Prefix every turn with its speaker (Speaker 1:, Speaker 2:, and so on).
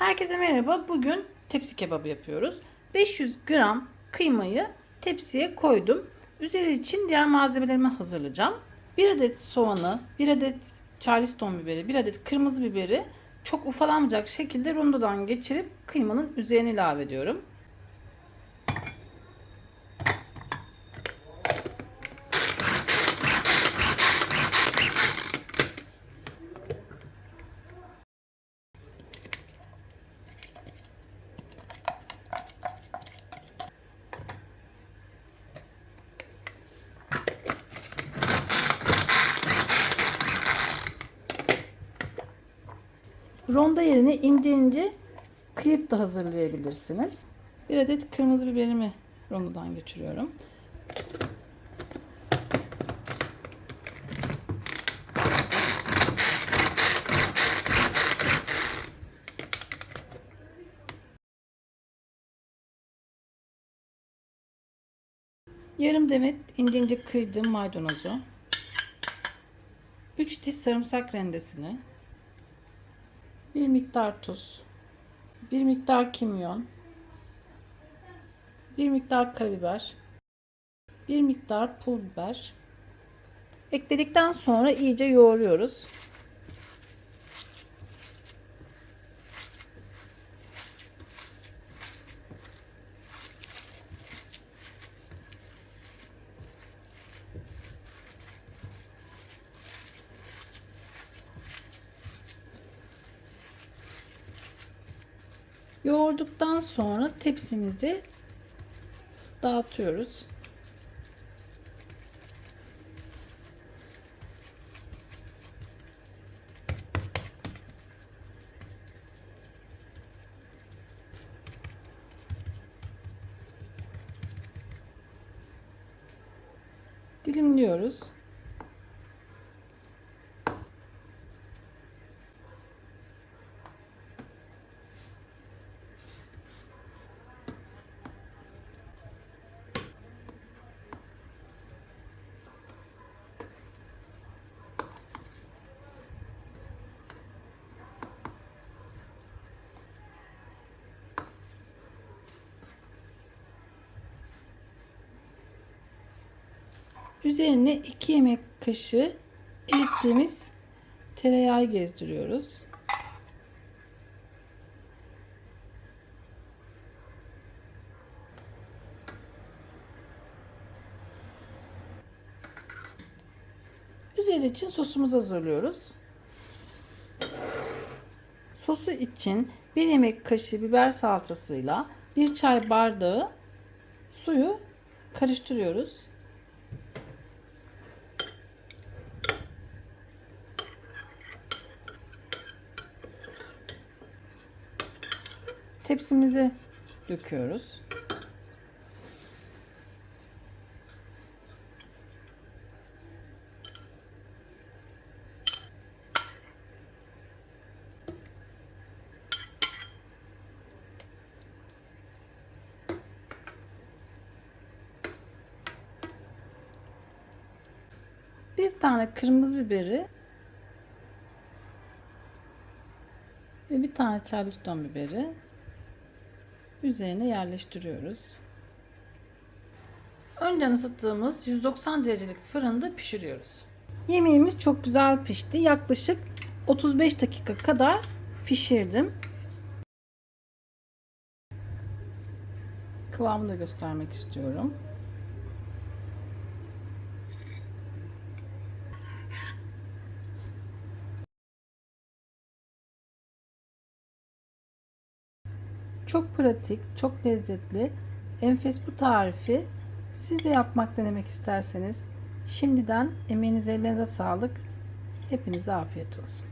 Speaker 1: Herkese merhaba. Bugün tepsi kebabı yapıyoruz. 500 gram kıymayı tepsiye koydum. Üzeri için diğer malzemelerimi hazırlayacağım. 1 adet soğanı, 1 adet charleston biberi, 1 adet kırmızı biberi çok ufalanmayacak şekilde rondodan geçirip kıymanın üzerine ilave ediyorum. Ronda yerine ince ince kıyıp da hazırlayabilirsiniz. Bir adet kırmızı biberimi rondodan geçiriyorum. Yarım demet ince ince kıydığım maydanozu. 3 diş sarımsak rendesini, bir miktar tuz, bir miktar kimyon, bir miktar karabiber, bir miktar pul biber. Ekledikten sonra iyice yoğuruyoruz. Yoğurduktan sonra tepsimizi dağıtıyoruz. Dilimliyoruz. Üzerine 2 yemek kaşığı erittiğimiz tereyağı gezdiriyoruz. Üzeri için sosumuzu hazırlıyoruz. Sosu için 1 yemek kaşığı biber salçasıyla 1 çay bardağı suyu karıştırıyoruz. Tepsimize döküyoruz. Bir tane kırmızı biberi ve bir tane charleston biberi üzerine yerleştiriyoruz. Önceden ısıttığımız 190 derecelik fırında pişiriyoruz. Yemeğimiz çok güzel pişti. Yaklaşık 35 dakika kadar pişirdim. Kıvamını da göstermek istiyorum. Çok pratik, çok lezzetli, enfes bu tarifi siz de yapmak denemek isterseniz şimdiden emeğinize ellerinize sağlık. Hepinize afiyet olsun.